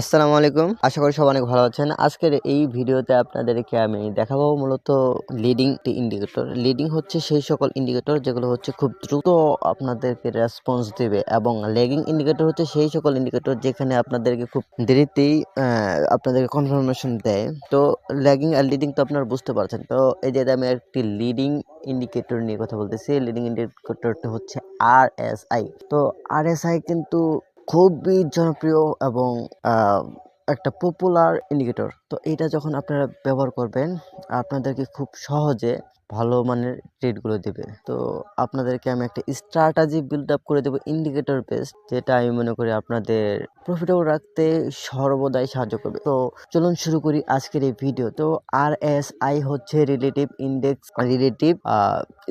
আসসালামু আলাইকুম। আশা করি সব অনেক ভালো আছেন। আজকের এই ভিডিওতে আপনাদেরকে আমি দেখাবো মূলত লিডিং ইন্ডিকেটর লিডিং হচ্ছে সেই সকল ইন্ডিকেটর যেগুলো হচ্ছে খুব দ্রুত আপনাদেরকে রেসপন্স দেবে এবং লেগিং ইন্ডিকেটর হচ্ছে সেই সকল ইন্ডিকেটর যেখানে আপনাদেরকে খুব দেরিতেই আপনাদেরকে কনফার্মেশন দেয়। তো ল্যাগিং আর লিডিং তো আপনারা বুঝতে পারছেন। তো এই যে আমি একটি লিডিং ইন্ডিকেটর নিয়ে কথা বলতেছি। লিডিং ইন্ডিকেটরটা হচ্ছে আর এস আই তো আর এস আই কিন্তু খুবই জনপ্রিয় এবং একটা পপুলার ইন্ডিকেটর তো এটা যখন আপনারা ব্যবহার করবেন, আপনাদেরকে খুব সহজে ভালো মানের ট্রেডগুলো দেবে। তো আপনাদেরকে আমি একটা স্ট্র্যাটাজি বিল্ড আপ করে দেবো ইন্ডিকেটর বেসড যেটা আমি মনে করি আপনাদের প্রফিটেবল রাখতে সর্বদাই সাহায্য করবে। তো চলুন শুরু করি আজকের এই ভিডিও তো। আর এস আই হচ্ছে relative index relative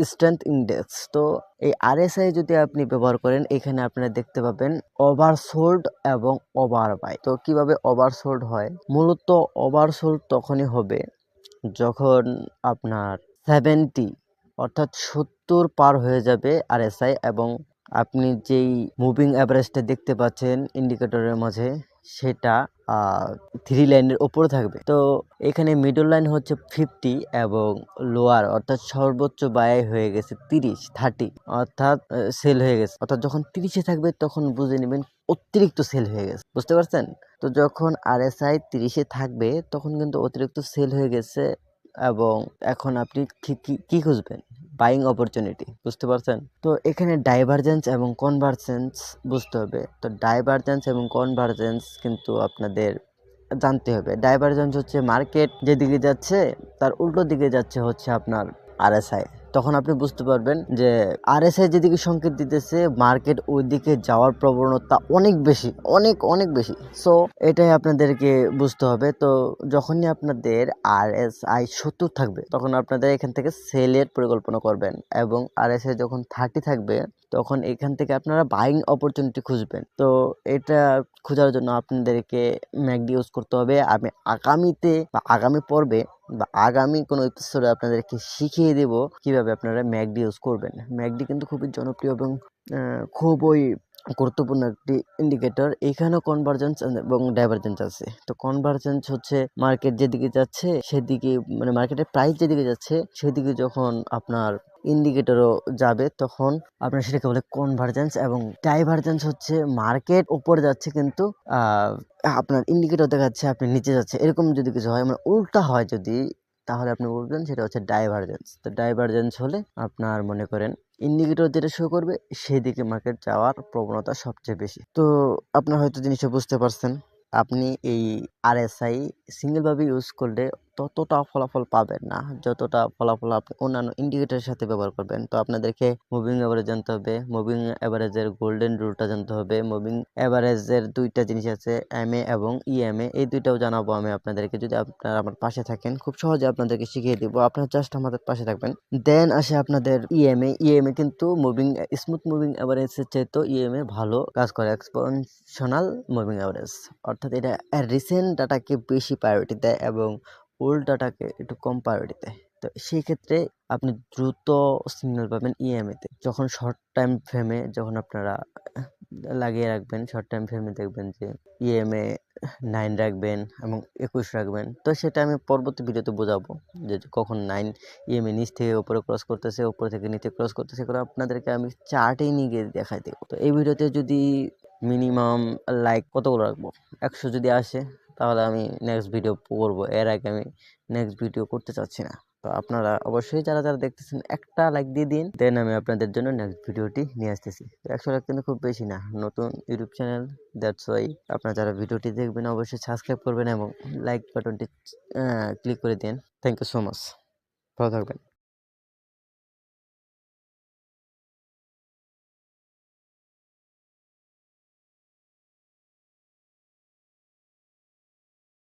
strength index তো এই আরএসআই যদি আপনি ব্যবহার করেন, এখানে আপনারা দেখতে পাবেন ওভারসোল্ড এবং ওভারবাই তো কীভাবে ওভারসোল্ড হয়? মূলত ওভারসোল্ড তখনই হবে যখন আপনার সেভেন্টি অর্থাৎ সত্তর পার হয়ে যাবে আরএসআই এবং আপনি যেই মুভিং অ্যাভারেজটা দেখতে পাচ্ছেন ইন্ডিকেটরের মাঝে, সেটা থ্রি লাইনের ওপরে থাকবে। তো এখানে মিডল লাইন হচ্ছে ফিফটি এবং লোয়ার অর্থাৎ সর্বোচ্চ বায়াই হয়ে গেছে তিরিশ থার্টি অর্থাৎ সেল হয়ে গেছে। অর্থাৎ যখন তিরিশে থাকবে, তখন বুঝে নেবেন অতিরিক্ত সেল হয়ে গেছে। বুঝতে পারছেন? তো যখন আরএসআই তিরিশে থাকবে, তখন কিন্তু অতিরিক্ত সেল হয়ে গেছে এবং এখন আপনি কি- খুঁজবেন? বাইং অপরচুনিটি বুঝতে পারছেন? তো এখানে ডাইভারজেন্স এবং কনভার্জেন্স বুঝতে হবে। তো ডাইভারজেন্স এবং কনভার্জেন্স কিন্তু আপনাদের জানতে হবে। ডাইভারজেন্স হচ্ছে মার্কেট যেদিকে যাচ্ছে, তার উল্টো দিকে যাচ্ছে হচ্ছে আপনার আরএসআই তখন আপনি বুঝতে পারবেন যে আরএসআই যেদিকে সংকেত দিতেছে, মার্কেট ওই দিকে যাওয়ার প্রবণতা অনেক বেশি, অনেক অনেক বেশি। সো এটাই আপনাদেরকে বুঝতে হবে। তো যখনই আপনাদের আরএসআই সত্তর থাকবে, তখন আপনাদের এখান থেকে সেলের পরিকল্পনা করবেন এবং আরএসআই যখন থার্টি থাকবে, তখন এখান থেকে আপনারা বাইং অপরচুনিটি খুঁজবেন। তো এটা খোঁজার জন্য আপনাদেরকে ম্যাকডি ইউজ করতে হবে। আমি আগামীতে বা আগামী পর্বে বা আগামী কোনো এপিসোডে আপনাদেরকে শিখিয়ে দেব কীভাবে আপনারা ম্যাকডি ইউজ করবেন। ম্যাকডি কিন্তু খুবই জনপ্রিয় এবং খুবই গুরুত্বপূর্ণ একটি ইন্ডিকেটর এখানেও কনভার্জেন্স এবং ডাইভারজেন্স আছে। তো কনভার্জেন্স হচ্ছে মার্কেট যেদিকে যাচ্ছে, সেদিকে মানে মার্কেটের প্রাইস যেদিকে যাচ্ছে, সেদিকে যখন আপনার ইন্ডিকেটরও যাবে, তখন আপনার সেটাকে বলে কনভার্জেন্স এবং ডাইভারজেন্স হচ্ছে মার্কেট উপরে যাচ্ছে কিন্তু আপনার ইন্ডিকেটর দেখাচ্ছে, আপনি নিচে যাচ্ছে। এরকম যদি কিছু হয় মানে উল্টা হয় যদি, তাহলে আপনি বলবেন সেটা হচ্ছে ডাইভারজেন্স তো ডাইভারজেন্স হলে আপনার মনে করেন ইন্ডিকেটর যেটা শো করবে সেই দিকে মার্কেট যাওয়ার প্রবণতা সবচেয়ে বেশি। তো আপনার হয়তো জিনিসটা বুঝতে পারছেন, আপনি এই আরএসআই সিঙ্গেলভাবে ইউজ করলে ততটা ফলাফল পাবেন না। যতটা ফলাফল আপনি অন্যান্য ইন্ডিকেটরের সাথে ব্যবহার করবেন। তো আপনাদেরকে মুভিং অ্যাভারেজ জানতে হবে মুভিং অ্যাভারেজের গোল্ডেন রুলটা জানতে হবে মুভিং অ্যাভারেজের দুইটা জিনিস আছে এম এবং ইএমএ এই দুইটাও জানাব আমি আপনাদেরকে। যদি আপনারা আমার পাশে থাকেন, খুব সহজে আপনাদেরকে শিখিয়ে দিব। আপনারা জাস্ট আমাদের পাশে থাকবেন। দেন আসে আপনাদের ইএমএ ইএমএ কিন্তু মুভিং স্মুথ মুভিং অ্যাভারেজের চাইতে ইএমএ ভালো কাজ করে। এক্সপনশনাল মুভিং অ্যাভারেজ অর্থাৎ এটা রিসেন্ট ডাটাকে বেশি প্রায়োরিটি দেয় এবং ওল্ড ডাটাকে একটু কম প্রায়োরিটি দেয়। তো সেই ক্ষেত্রে আপনি দ্রুত সিগন্যাল পাবেন ইএমএতে যখন শর্ট টাইম ফ্রেমে যখন আপনারা লাগিয়ে রাখবেন শর্ট টাইম ফ্রেমে দেখবেন যে ইএমএ নাইন রাখবেন এবং একুশ রাখবেন। তো সেটা আমি পরবর্তী ভিডিওতে বোঝাবো যে কখন নাইন ইএমএ নিচ থেকে উপরে ক্রস করতেছে, উপর থেকে নিচে ক্রস করতেছে করে আপনাদেরকে আমি চার্টেই নিয়ে গিয়ে দেখাই দেবো। তো এই ভিডিওতে যদি মিনিমাম লাইক কতগুলো রাখব? একশো যদি আসে তাহলে আমি নেক্সট ভিডিও করব এর আগে আমি নেক্সট ভিডিও করতে চাচ্ছি না। তো আপনারা অবশ্যই যারা যারা দেখতেছেন, একটা লাইক দিয়ে দিন। দেন আমি আপনাদের জন্য নেক্সট ভিডিওটি নিয়ে আসতেছি। একশো লাইক কিন্তু খুব বেশি না। নতুন ইউটিউব চ্যানেল দ্যাটস ওয়াই আপনারা যারা ভিডিওটি দেখবেন, অবশ্যই সাবস্ক্রাইব করবেন এবং লাইক বাটনটি ক্লিক করে দিন। থ্যাংক ইউ সো মাচ ভালো থাকবেন।